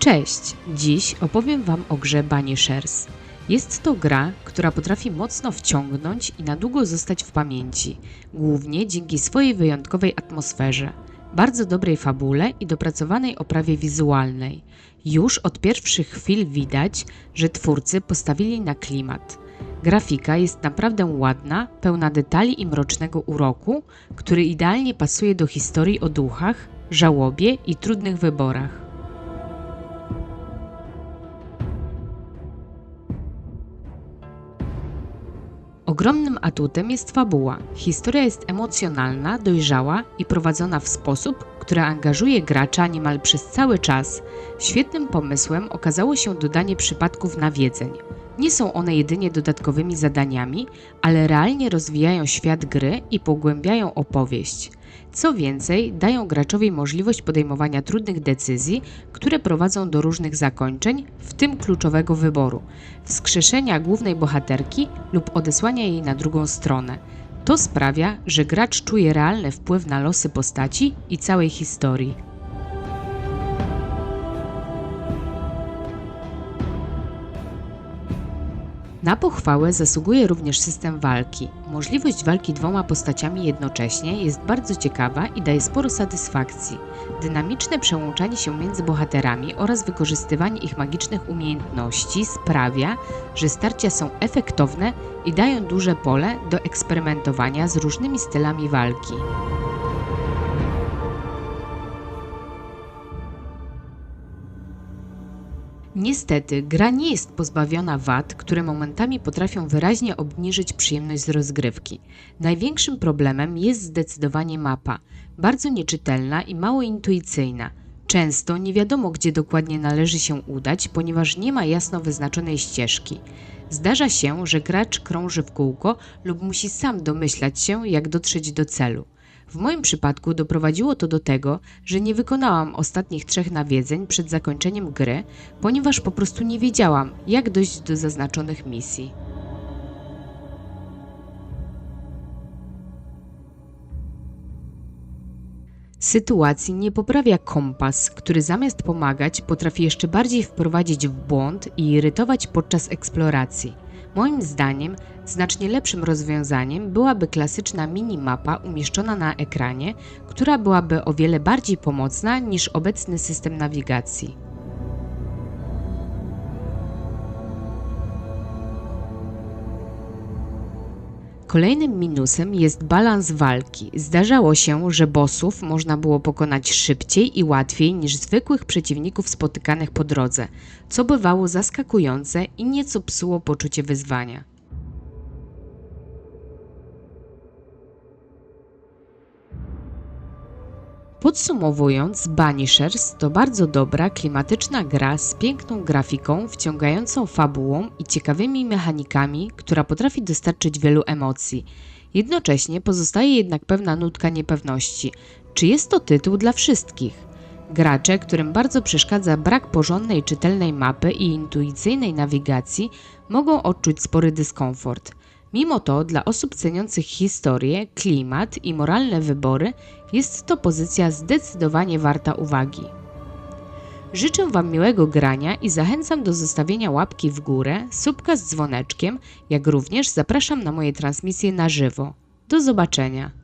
Cześć! Dziś opowiem Wam o grze Banishers. Jest to gra, która potrafi mocno wciągnąć i na długo zostać w pamięci, głównie dzięki swojej wyjątkowej atmosferze, bardzo dobrej fabule i dopracowanej oprawie wizualnej. Już od pierwszych chwil widać, że twórcy postawili na klimat. Grafika jest naprawdę ładna, pełna detali i mrocznego uroku, który idealnie pasuje do historii o duchach, żałobie i trudnych wyborach. Ogromnym atutem jest fabuła. Historia jest emocjonalna, dojrzała i prowadzona w sposób, który angażuje gracza niemal przez cały czas. Świetnym pomysłem okazało się dodanie przypadków nawiedzeń. Nie są one jedynie dodatkowymi zadaniami, ale realnie rozwijają świat gry i pogłębiają opowieść. Co więcej, dają graczowi możliwość podejmowania trudnych decyzji, które prowadzą do różnych zakończeń, w tym kluczowego wyboru wskrzeszenia głównej bohaterki lub odesłania jej na drugą stronę. To sprawia, że gracz czuje realny wpływ na losy postaci i całej historii. Na pochwałę zasługuje również system walki. Możliwość walki dwoma postaciami jednocześnie jest bardzo ciekawa i daje sporo satysfakcji. Dynamiczne przełączanie się między bohaterami oraz wykorzystywanie ich magicznych umiejętności sprawia, że starcia są efektowne i dają duże pole do eksperymentowania z różnymi stylami walki. Niestety, gra nie jest pozbawiona wad, które momentami potrafią wyraźnie obniżyć przyjemność z rozgrywki. Największym problemem jest zdecydowanie mapa, bardzo nieczytelna i mało intuicyjna. Często nie wiadomo, gdzie dokładnie należy się udać, ponieważ nie ma jasno wyznaczonej ścieżki. Zdarza się, że gracz krąży w kółko lub musi sam domyślać się, jak dotrzeć do celu. W moim przypadku doprowadziło to do tego, że nie wykonałam ostatnich trzech nawiedzeń przed zakończeniem gry, ponieważ po prostu nie wiedziałam, jak dojść do zaznaczonych misji. Sytuacji nie poprawia kompas, który zamiast pomagać potrafi jeszcze bardziej wprowadzić w błąd i irytować podczas eksploracji. Moim zdaniem znacznie lepszym rozwiązaniem byłaby klasyczna minimapa umieszczona na ekranie, która byłaby o wiele bardziej pomocna niż obecny system nawigacji. Kolejnym minusem jest balans walki. Zdarzało się, że bossów można było pokonać szybciej i łatwiej niż zwykłych przeciwników spotykanych po drodze, co bywało zaskakujące i nieco psuło poczucie wyzwania. Podsumowując, Banishers to bardzo dobra, klimatyczna gra z piękną grafiką, wciągającą fabułą i ciekawymi mechanikami, która potrafi dostarczyć wielu emocji. Jednocześnie pozostaje jednak pewna nutka niepewności, czy jest to tytuł dla wszystkich. Gracze, którym bardzo przeszkadza brak porządnej, czytelnej mapy i intuicyjnej nawigacji, mogą odczuć spory dyskomfort. Mimo to, dla osób ceniących historię, klimat i moralne wybory, jest to pozycja zdecydowanie warta uwagi. Życzę Wam miłego grania i zachęcam do zostawienia łapki w górę, subka z dzwoneczkiem, jak również zapraszam na moje transmisje na żywo. Do zobaczenia!